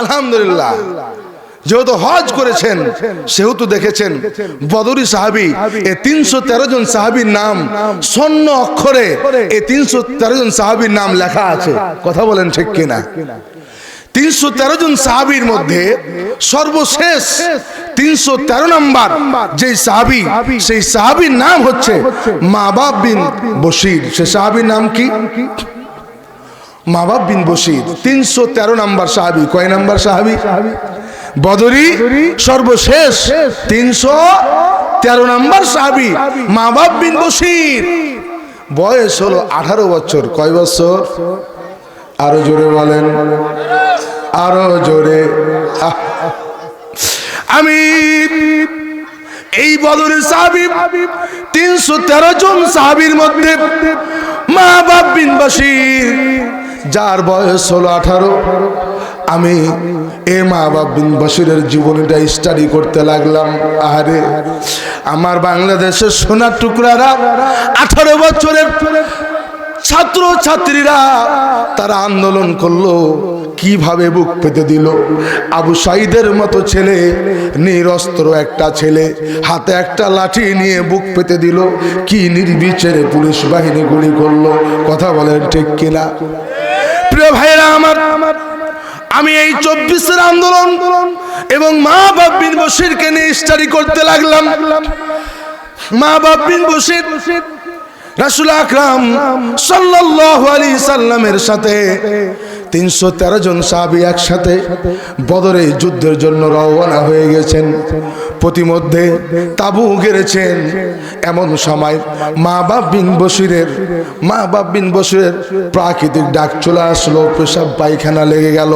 আলহামদুলিল্লাহ। যেহেতু হজ করেছেন সেহেতু দেখেছেন বদরি সাহাবি এ তিনশো তেরো জন সাহাবির নাম স্বর্ণ অক্ষরে এ তিনশো তেরো জন সাহাবির নাম লেখা আছে। কথা বলেন ঠিক কিনা? তিনশো তেরো জন সাহাবির মধ্যে সর্বশেষ তিনশো তেরো নম্বর যে সাহাবি সেই সাহাবির নাম হচ্ছে মাবাব বিন বশির। সে সাহাবির নাম কি? মাবাব বিন বশির, তিনশো তেরো নম্বর সাহাবি। কয় নম্বর সাহাবি? বদরি সর্বশেষ, তিনশো তেরো নম্বর সাহাবি, মাবাব বিন বশির। বয়স হলো আঠারো বছর। কয় বছর? আরও জোরে বলেন। আরও জোরে। আমি এই বদরের সাহাবি, তিনশো তেরো জন সাহাবির মধ্যে মা বাপ বিন বাসির যার বয়স হলো আঠারো। আমি এ মা বাপ বিন বসিরের জীবনীটা স্টাডি করতে লাগলাম। আরে আমার বাংলাদেশের সোনার টুকরারা আঠারো বছরের ছাত্র, ছাত্রীরা তারা আন্দোলন করল, কীভাবে বুক পেতে দিল? আবু সাইদের মতো ছেলে, নিরস্ত্র একটা ছেলে, হাতে একটা লাঠি নিয়ে বুক পেতে দিল। কি নির্বিচারে পুলিশ বাহিনী গুলি করল? কথা বলেন ঠিক কিনা? প্রিয় ভাইরা আমার, আমি এই চব্বিশের আন্দোলন এবং মা বাপ বিন বসিরকে নিয়ে স্টাডি করতে লাগলাম। মা বাপ বিন বসির রাসুল আকরাম সাল্লাল্লাহু আলাইহি সাল্লামের সাথে তিনশো তেরো জন সাহাবি একসাথে বদরে যুদ্ধের জন্য রওনা হয়ে গেছেন। প্রতিমধ্যে তাবু গেড়েছেন। এমন সময় মা বাপ বিন বসিরের মা বাপ বিন বসিরের প্রাকৃতিক ডাক চলে আসলো, পেশাব পায়খানা লেগে গেল।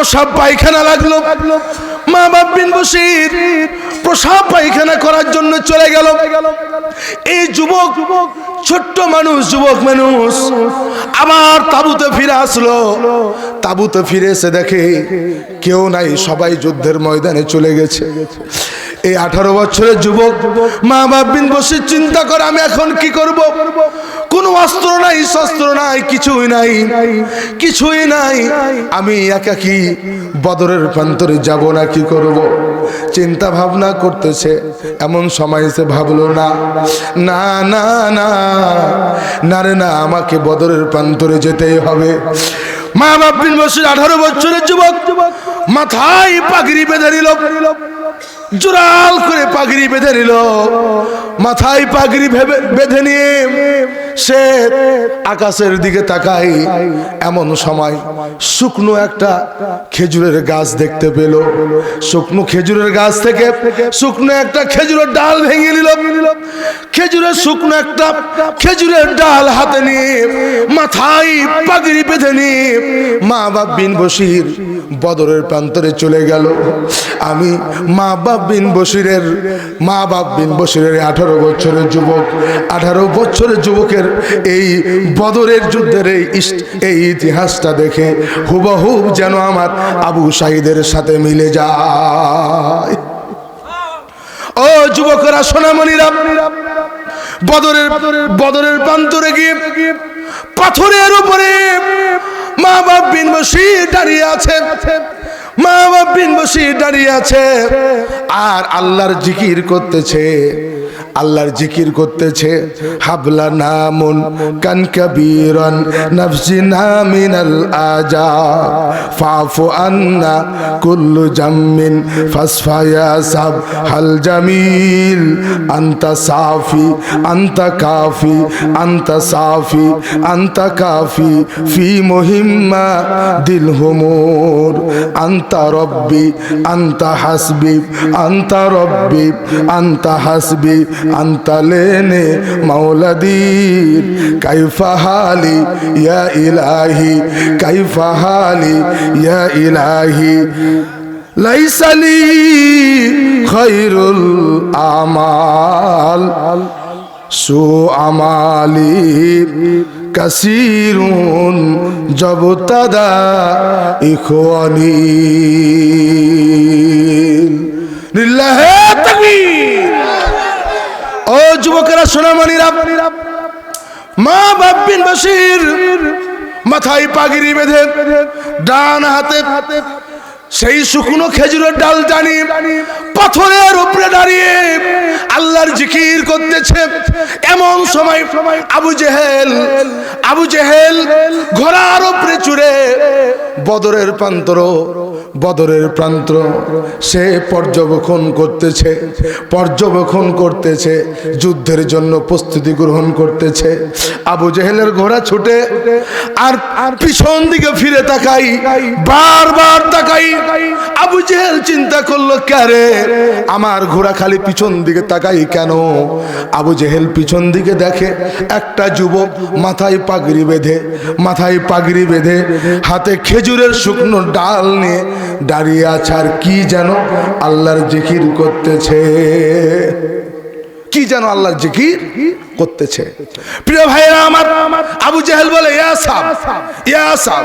প্রসাব পায়খানা লাগল। মা বাপ বিন বসির প্রসাব পায়খানা করার জন্য চলে গেল। এই যুবক যুবক ছোট্ট মানুষ, যুবক মানুষ, আবার তাবুতে ফিরে আসলো। তাবুতে ফিরে এসে দেখে কেউ নাই, সবাই যুদ্ধের ময়দানে চলে গেছে। এই আঠারো বছরের যুবক, মা বাপ বিন বসির চিন্তা করে, আমি এখন কি করব? কোনো অস্ত্র নাই, শস্ত্র নাই, কিছুই নাই কিছুই নাই। আমি একাকি বদরের প্রান্তরে যাব না, কি করব? চিন্তা ভাবনা করতেছে, এমন সময় সে ভাবলো, না না না না না রে, না, আমাকে বদরের প্রান্তরে যেতেই হবে। মা বাপ বিন বসির আঠারো বছরের যুবক, মাথায় পাগড়ি বেঁধে নিল, জোরাল করে পাগড়ি বেঁধে নিল, মাথায় পাগড়ি ভেবে- বেঁধে নিয়ে সে আকাশের দিকে তাকাই, এমন সময় শুকনো একটা খেজুরের গাছ দেখতে পেল। শুকনো খেজুরের গাছ থেকে শুকনো একটা খেজুরের ডাল ভেঙে নিল। খেজুরের শুকনো একটা খেজুরের ডাল হাতে নিয়ে মাথায় পাগড়ি বেঁধে নিয়ে মা বাপ বিন বসির বদরের প্রান্তরে চলে গেল। আমি মা বাপ বিন বসিরের মা বাপ বিন বসিরের আঠারো বছরের যুবক, আঠারো বছরের যুবকের এই বদরের যুদ্ধের এই এই ইতিহাসটা দেখে হুবহুব যেন আমার আবু সাইদের সাথে মিলে যায়। ও যুবকরা, সোনামণিরা, বদরের বদরের প্রান্তরে গিয়ে পাথরের উপরে মা বাপ বিন বসি দাঁড়িয়ে আছে। মা বাপ বিন বসি দাঁড়িয়ে আছে। আর আল্লাহর জিকির করতেছে। আল্লাহর জিকির করতেছে। হাবলা নামুন কান কবিরন নফসি নামিনাল আজা। ফাফু আন্না কুল্লু জাম্মিন ফাসফায়া সাব হাল জামিল। আন্তা সাফি, আন্তা কাফি, আন্তা সাফি, আন্তা কাফি ফি মুহিম্মা দিল হুমুর। আন্তা রব্বি, আন্তা হাসবি, আন্তা রব্বি, আন্তা হাসবি আন্তা লেনে মাওলাদির কাইফা ইয়া ইলাহি কাইফা ইয়া ইলাহি লাইস লি খৈরুল আমাল সু আমালি কাসিরুন জবতাদা ইখওয়ানি লিল্লাহে তাকবীর ও যুবকেরা সোনামণিরা মা বাপ বিন বসির মাথায় পাগড়ি বেঁধে ডান হাতে সেই শুকনো খেজুরের ডাল টানি পাথরের উপরে দাঁড়িয়ে আল্লাহর জিকির করতেছে। এমন সময় আবু জেহেল আবু জেহেল ঘোড়ার উপরে চুরে বদরের প্রান্তর, বদরের প্রান্ত সে পর্যবেক্ষণ করতেছে পর্যবেক্ষণ করতেছে, যুদ্ধের জন্য প্রস্তুতি গ্রহণ করতেছে। আবু জেহেলের ঘোড়া ছুটে আর পিছন দিকে ফিরে তাকাই, বারবার তাকাই আবু জেহেল চিন্তা করল, ক্যারে, আমার ঘোড়া খালি পিছন দিকে তাকাই কেন? আবু জেহেল পিছন দিকে দেখে, একটা যুবক মাথায় পাগড়ি বেঁধে, মাথায় পাগড়ি বেঁধে হাতে খেজুরের শুকনো ডাল নিয়ে দাঁড়িয়ে আছে, আর কি যেন আল্লাহর জিকির করতেছে। কি যেন আল্লাহর জিকির করতেছে। প্রিয় ভাইরা আমার, আবু জাহেল বলে, ইয়া সাব ইয়া সাব,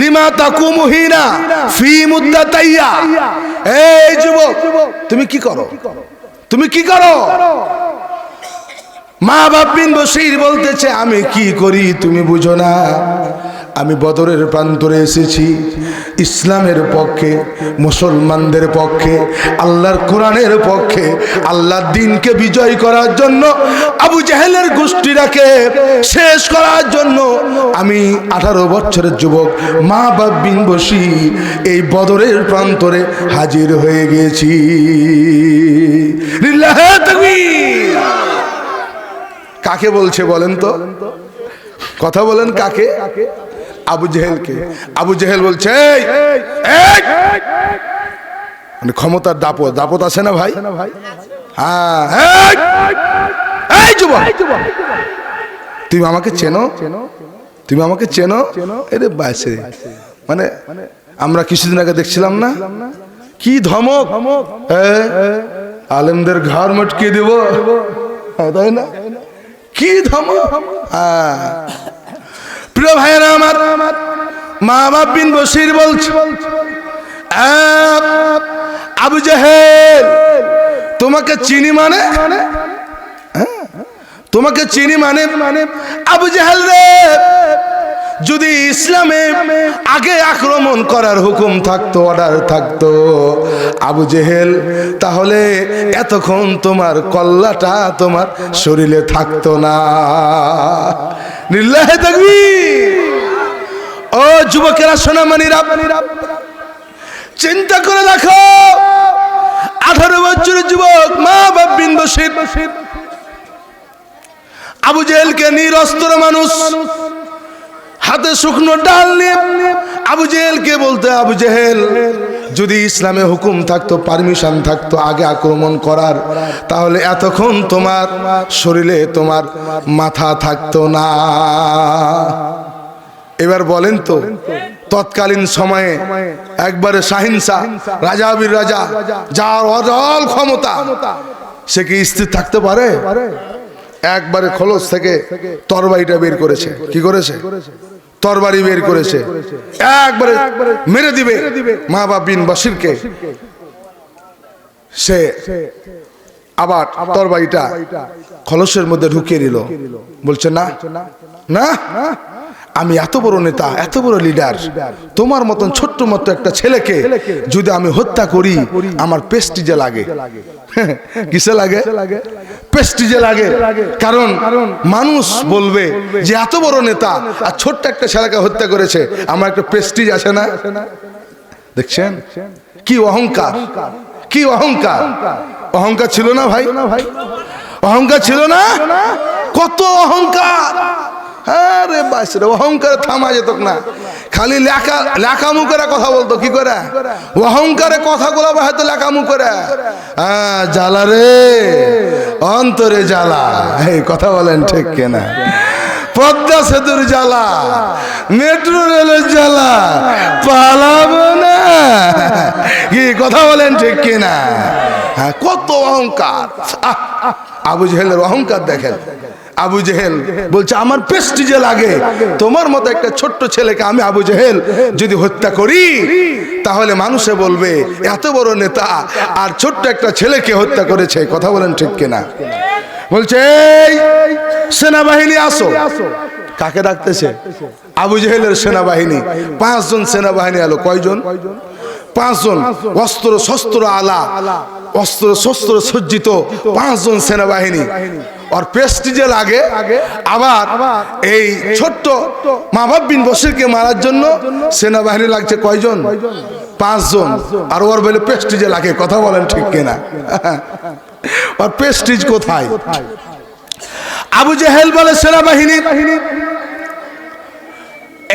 লিমা তাকুমুহিনা ফি মুদ্দাতাইয়া। এই যুবক, তুমি কি করো? তুমি কি করো? মা বাপ বিন বসির বলতেছে, আমি কি করি তুমি বুঝো না? আমি বদরের প্রান্তরে এসেছি, ইসলামের পক্ষে, মুসলমানদের পক্ষে, আল্লাহর কোরআনের পক্ষে, আল্লাহর দিনকে বিজয় করার জন্য, আবু জাহেলের গোষ্ঠীরাকে শেষ করার জন্য আমি আঠারো বছরের যুবক মা বাপ বিন বসি এই বদরের প্রান্তরে হাজির হয়ে গেছি। কাকে বলছে বলেন তো? কথা বলেন কাকে? আবু জেহেলকে। আবু জেহেল বলছে! মানে ক্ষমতার দাপত দাপত আছে না ভাই? হ্যাঁ তুমি আমাকে চেনো? তুমি আমাকে চেনো? এরে বাইসে। মানে আমরা কিছুদিন আগে দেখছিলাম না? কি ধমক? আলেমদের ঘর মটকে দেব। হ্যাঁ, তাই না? কি ধমক? হ্যাঁ। প্রিয় ভাইয়েরা আমার মা বাপ বিন বসির বলছে আবু জাহেল, তোমাকে চিনি মানে হ্যাঁ? তোমাকে চিনি মানে মানে আবু জাহেল রে ইসলামে আগে আক্রমণ করার হুকুম থাকতো অর্ডার থাকতো। আবু জেহেল, তাহলে এতক্ষণ তোমার কল্লাটা তোমার শরীরে থাকতো না। নির্লাহে থাকবি ও যুবকেরা, সোনামানিরা, চিন্তা করে দেখো, আঠারো বছরের যুবক, মা বাপ বিন বসির আবু জেহেলকে নিরস্ত্র মানুষ। হাতে শুকনো ডাল নিয়ে আবু জেহেলকে বলতে, আবু জেহেল, যদি ইসলামে হুকুম থাকতো, পারমিশন থাকতো, আগে আক্রমণ করার, তাহলে এতক্ষণ তোমার শরীরে তোমার মাথা থাকতো না। এবার বলেন তো, তৎকালীন সময়ে একবারে শাহিনশা রাজা বীর রাজা, যার অজল ক্ষমতা, সে কি স্থির থাকতে পারে? একবারে খোলস থেকে তরবারিটা বের করেছে। কি করেছে? তরবারি বের করেছে। একবারে মেরে দিবে। মা বাপ বিন বাসিরকে সে আবার তরবারিটা খলসের মধ্যে ঢুকিয়ে দিল। বলছে না না আমি এত বড় নেতা এত বড় লিডার তোমার মতন ছোট্ট মতো একটা ছেলেকে যদি আমি হত্যা করি আমার পেস্টিজে লাগে? কিসে লাগে? পেস্টিজে লাগে। কারণ মানুষ বলবে যে এত বড় নেতা আর ছোট্ট একটা ছেলেকে হত্যা করেছে। আমার একটা প্রেস্টিজ আছে না? দেখছেন? কি অহংকার। কি অহংকার। অহংকার ছিল না ভাই? অহংকার ছিল না। কত অহংকার! হ্যাঁ রে বাস রে, অহংকার থামা যেত না। খালি লেখা লেখা মুখেরা কথা বলতো, কি করে? অহংকারে কথা কথাগুলো হয়তো লেখা মুখেরা হ্যাঁ জ্বালা রে, অন্তরে জ্বালা। এই কথা বলেন ঠিক কেনা? পদ্মা সেতুর জ্বালা, মেট্রো রেলের জ্বালা, পালাবো না। কি কথা বলেন ঠিক কিনা? হ্যাঁ কত অহংকার। আবু জেহেলের অহংকার দেখেন। আবু জেহেল বলছে আমার পেস্টিজে লাগে তোমার মতো একটা ছোট্ট ছেলেকে আমি আবু জেহেল যদি হত্যা করি তাহলে মানুষে বলবে এত বড় নেতা আর ছোট্ট একটা ছেলেকে হত্যা করেছে কথা বলেন ঠিক কিনা? বলছে "এই, সেনাবাহিনী আসো। কাকে ডাকতেছে? আবু জেহেলের সেনাবাহিনী। পাঁচজন সেনাবাহিনী আলো কয়জন? পাঁচজন। অস্ত্র শস্ত্র আলা। অস্ত্র, শস্ত্র সজ্জিত পাঁচজন সেনাবাহিনী। আর প্রেস্টিজে লাগে আবার এই ছোট্ট মাহবাব বিন বসিরকে মারার জন্য সেনাবাহিনী লাগছে কয়জন? পাঁচজন। আর ওর বলে প্রেস্টিজে লাগে, কথা বলেন ঠিক কিনা? আর প্রেস্টিজ কোথায়? আবু জেহেল বলে সেনাবাহিনী,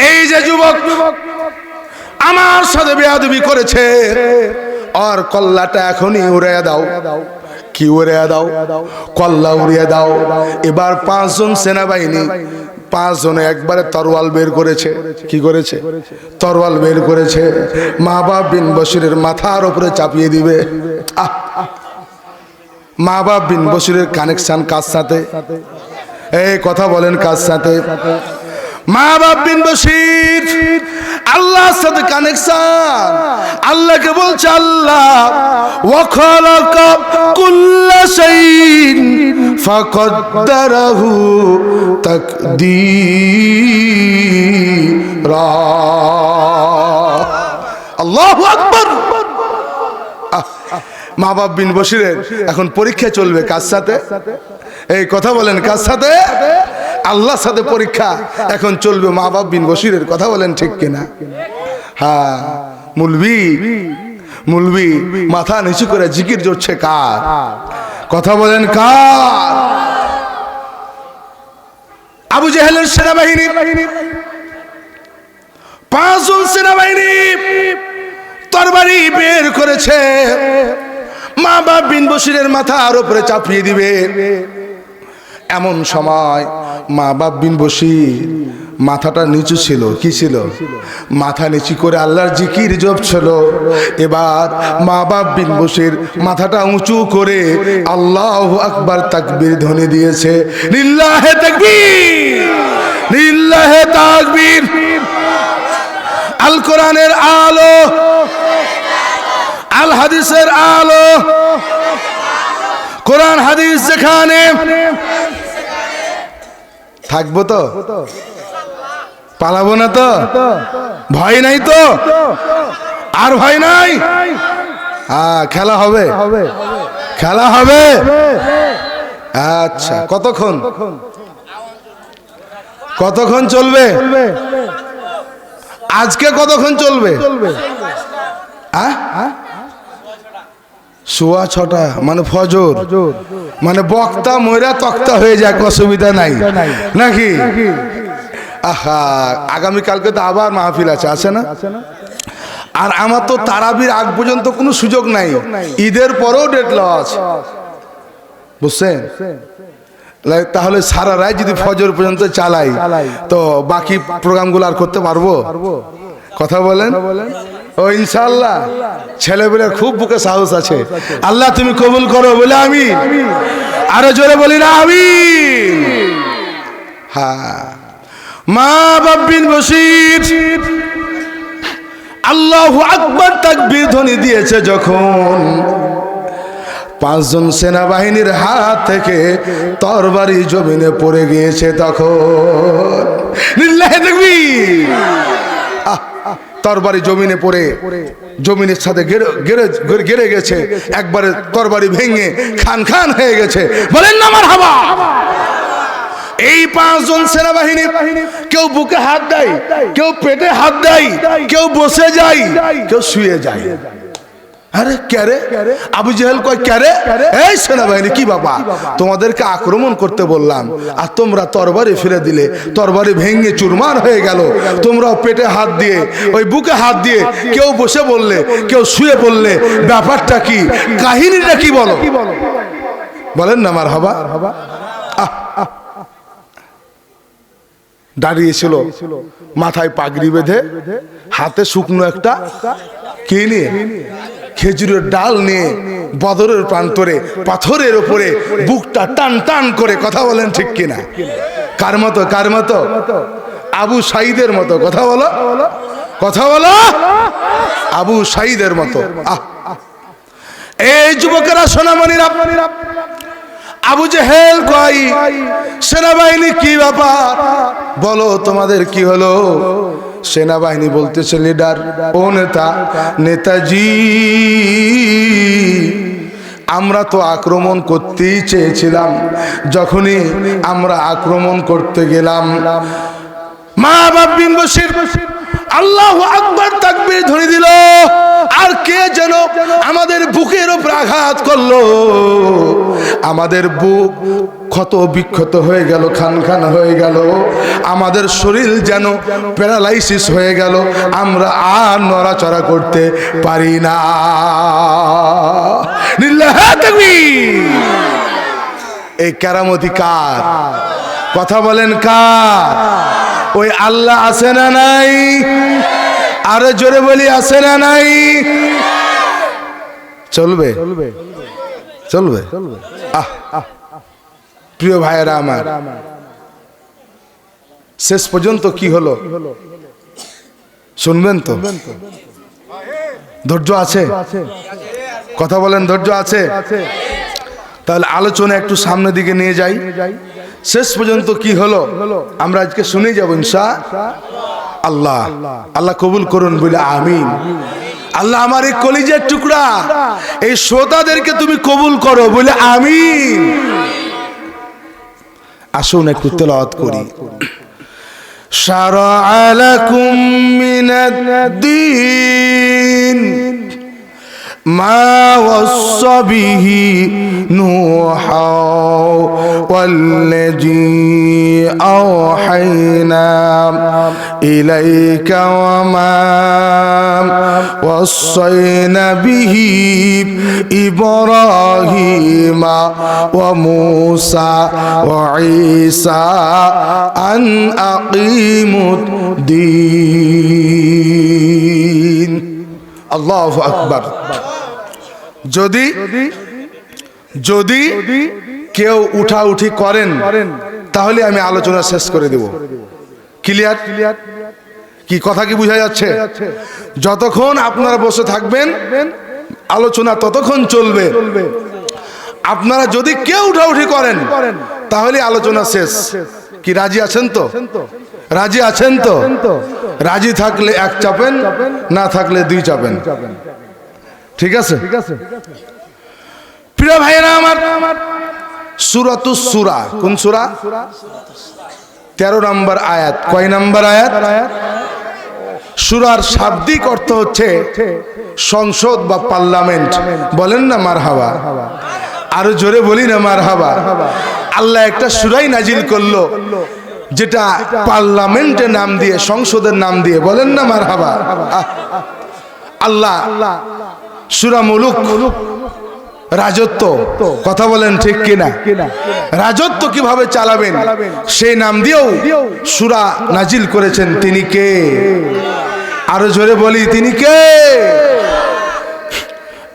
এই যে যুবক, আমার সাথে বেয়াদবি করেছে। আর কল্লাটা এখনই উড়ে দাও। কি উড়ে দাও? কল্লা উড়িয়ে দাও। এবার পাঁচজন সেনাবাহিনী, পাঁচজনে একবারে তরোয়াল বের করেছে। কি করেছে? তরোয়াল বের করেছে। মা বাপ বিন বসিরের মাথার উপরে চাপিয়ে দিবে! মা বাপ বিন বসিরের কানেকশান কার সাথে? এই কথা বলেন কার সাথে? মা বাপ বিন বসির আল্লাহর সাথে কানেকশন আল্লাহকে বলছে, আল্লাহ ওয়াখালাক কুল্লা শাইইন ফাকদ্দারাহু তাকদীরা। আল্লাহু আকবার। মা বাপ বিন বসিরের এখন পরীক্ষা চলবে কার সাথে? এই কথা বলেন কার সাথে? আল্লাহর সাথে পরীক্ষা এখন চলবে মা বাপ বিন বসিরের কথা বলেন ঠিক কিনা? হ্যাঁ মুলবি মুলবি, মাথা নিচু করে জিকির জড়ছে কার? কথা বলেন কার? আবু জেহেলের সেনাবাহিনী, পাঁচজন সেনাবাহিনী তরবারি বের করেছে। মা বাপ বিন বসিরের মাথার উপরে চাপিয়ে দিবে। এমন সময় মা বাপ বিন বসির মাথাটা নিচু ছিল, কি ছিল? মাথা নিচু করে আল্লাহর জিকির জপ ছিল। এবার মা বাপ বিন বসির মাথাটা উঁচু করে আল্লাহ আকবার তাকবীর ধ্বনি দিয়েছে। লিল্লাহে তাকবীর লিল্লাহে তাকবীর। আল কোরআনের আলো, আল হাদিসের আলো। কোরআন হাদিস যেখানে থাকব তো? পালাবো না তো? ভয় নাই তো? আর ভয় নাই? হ্যাঁ খেলা হবে। খেলা হবে? আচ্ছা কতক্ষণ? কতক্ষণ চলবে? আজকে কতক্ষণ চলবে? আহ? সোয়া ছটা মানে ফজর। মানে বক্তা ময়রা তক্তা হয়ে যাক অসুবিধা নাই। নাকি? আহা আগামীকালকে তো আবার মাহফিল আছে আছে না? আর আমার তো তারাবির আগ পর্যন্ত কোনো সুযোগ নাই। ঈদের পরেও ডেট লওয়া আছে বুঝছেন তাহলে সারা রাত যদি ফজর পর্যন্ত চালাই তো বাকি প্রোগ্রামগুলো আর করতে পারব? কথা বলেন। ও ইনশাল্লাহ ছেলেবেলার খুব বুকে সাহস আছে। আল্লাহ তুমি কবুল করো বলে আমি আরও জোরে বলি না আমি হ্যাঁ। মা বাবিন বসির আল্লাহ আকবর তাকবীর ধ্বনি দিয়েছে যখন পাঁচজন সেনাবাহিনীর হাত থেকে তরবারি জমিনে পড়ে গিয়েছে তখন। লিল্লাহে তাকবীর। আহ, তরবারি জমিনে পড়ে, জমিনের সাথে গেড়ে গেছে। একবারে তরবারি ভেঙে খান খান হয়ে গেছে। বলেন আমার হাবা এই পাঁচজন সেনাবাহিনী কেউ বুকে হাত দেয়, কেউ পেটে হাত দেয়, কেউ বসে যায়, কেউ শুয়ে যায়। আরে ক্যারে? আবু জেহেল কয় ক্যারে? এই সেনাবাহিনী কি বাবা? তোমাদেরকে আক্রমণ করতে বললাম আর তোমরা তরবারি ফিরে দিলে তরবারি ভেঙে চুরমার হয়ে গেল। তোমরাও পেটে হাত দিয়ে ওই বুকে হাত দিয়ে কেউ বসে বললে কেউ শুয়ে বললে ব্যাপারটা কি? কাহিনীটা কি বলো? বলেন না আমার হবা আহ। দাঁড়িয়েছিল মাথায় পাগড়ি বেঁধে হাতে শুকনো একটা কে নিয়ে খেজুরের ডাল নিয়ে বদরের প্রান্তরে, পাথরের ওপরে বুকটা টান টান করে কথা বলেন ঠিক কিনা? কার মতো কার মতো? আবু সাইদের মতো, কথা বলো। কথা বলো। আবু সাইদের মতো। আহ। এই যুবকেরা সোনামণিরা, আবু জেহেল কয়, সেনাবাহিনী কি ব্যাপার? বলো তোমাদের কি হলো? সেনাবাহিনী বলতেছে লিডার ও নেতা, নেতাজি, আমরা তো আক্রমণ করতেই চেয়েছিলাম। যখনই আমরা আক্রমণ করতে গেলাম মা বাপ বিন বসির আল্লাহ আকবর তাকবির ধরে দিল। আর কে যেন আমাদের বুকের উপর আঘাত করল? আমাদের বুক ক্ষত বিক্ষত হয়ে গেল, খান খান হয়ে গেল। আমাদের শরীর যেন প্যারালাইসিস হয়ে গেল। আমরা আর নড়াচড়া করতে পারি না। এই কেরামতি কার? কথা বলেন কার? ওই আল্লাহ আছে না নাই? আরও জোরে বলি আছে না নাই? চলবে? চলবে। আহ প্রিয় ভাইয়েরা আমার শেষ পর্যন্ত কি হলো? শুনবেন তো? ধৈর্য আছে? কথা বলেন ধৈর্য আছে? তাহলে আলোচনা একটু সামনের দিকে নিয়ে যাই। শেষ পর্যন্ত কি হলো? আমরা আজকে শুনে যাব ইনশা। আল্লাহ আল্লাহ কবুল করুন বলে আমিন আল্লাহ আমার এই কলিজের টুকরা এই শ্রোতাদেরকে তুমি কবুল করো বলে আমিন আসুন একটু তেলাওয়াত করি شرع لكم من الدين ما وصى به نوحا والذي أوحينا إليك وما وصينا به إبراهيم وموسى وعيسى أن أقيموا الدين الله أكبر যদি যদি কেউ উঠা উঠি করেন, তাহলে আমি আলোচনা শেষ করে দেব। ক্লিয়ার ক্লিয়ার কি কথা কি বোঝা যাচ্ছে? যতক্ষণ আপনারা বসে থাকবেন, আলোচনা ততক্ষণ চলবে। আপনারা যদি কেউ উঠাউঠি করেন, তাহলে আলোচনা শেষ। কি রাজি আছেন তো? রাজি আছেন তো? রাজি থাকলে এক চাপেন, না থাকলে দুই চাপেন। ঠিক আছে? প্রিয় ভাইয়েরা আমার সুরাতু সুরা কোন সুরা? তেরো নম্বর আয়াত। কয় নম্বর আয়াত? সুরার শাব্দিক অর্থ হচ্ছে সংসদ বা পার্লামেন্ট। বলেন না মার হাওয়া আরও জোরে বলি না মার হাওয়া আল্লাহ একটা সুরাই নাজিল করল যেটা পার্লামেন্টের নাম দিয়ে সংসদের নাম দিয়ে। বলেন না মার হাবা আল্লাহ সুরা মুলুক। রাজত্ব, কথা বলেন ঠিক কিনা? রাজত্ব কীভাবে চালাবেন? সেই নাম দিয়েও সুরা নাজিল করেছেন তিনি কে? আরও জোরে বলি, তিনি কে?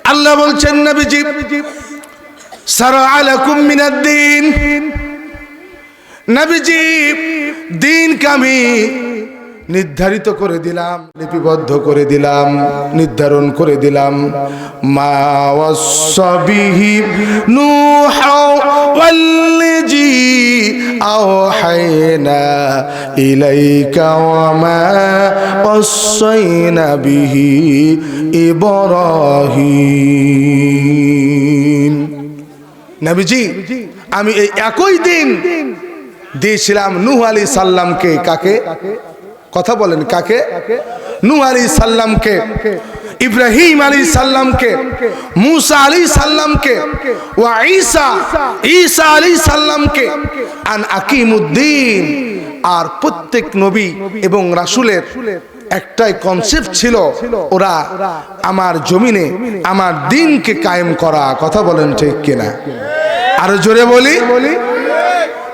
আল্লাহ বলছেন, নবীজি, সারা আলাকুম মিনাদ্দিন নির্ধারিত করে দিলাম, লিপিবদ্ধ করে দিলাম, নির্ধারণ করে দিলাম। মা বিহি আমি এই একই দিন দিয়েছিলাম নূহ সাল্লামকে কাকে? কথা বলেন কাকে? নূহ আলী সাল্লামকে ইব্রাহিম আলী সাল্লামকে মুসা আলী সাল্লামকে ও ঈসা ঈসা আলী সাল্লামকে আন আকিমুদ্দিন। আর প্রত্যেক নবী এবং রাসূলের একটাই কনসেপ্ট ছিল, ওরা আমার জমিনে, আমার দিনকে কায়েম করা। কথা বলেন ঠিক কিনা? আরও জোরে বলি।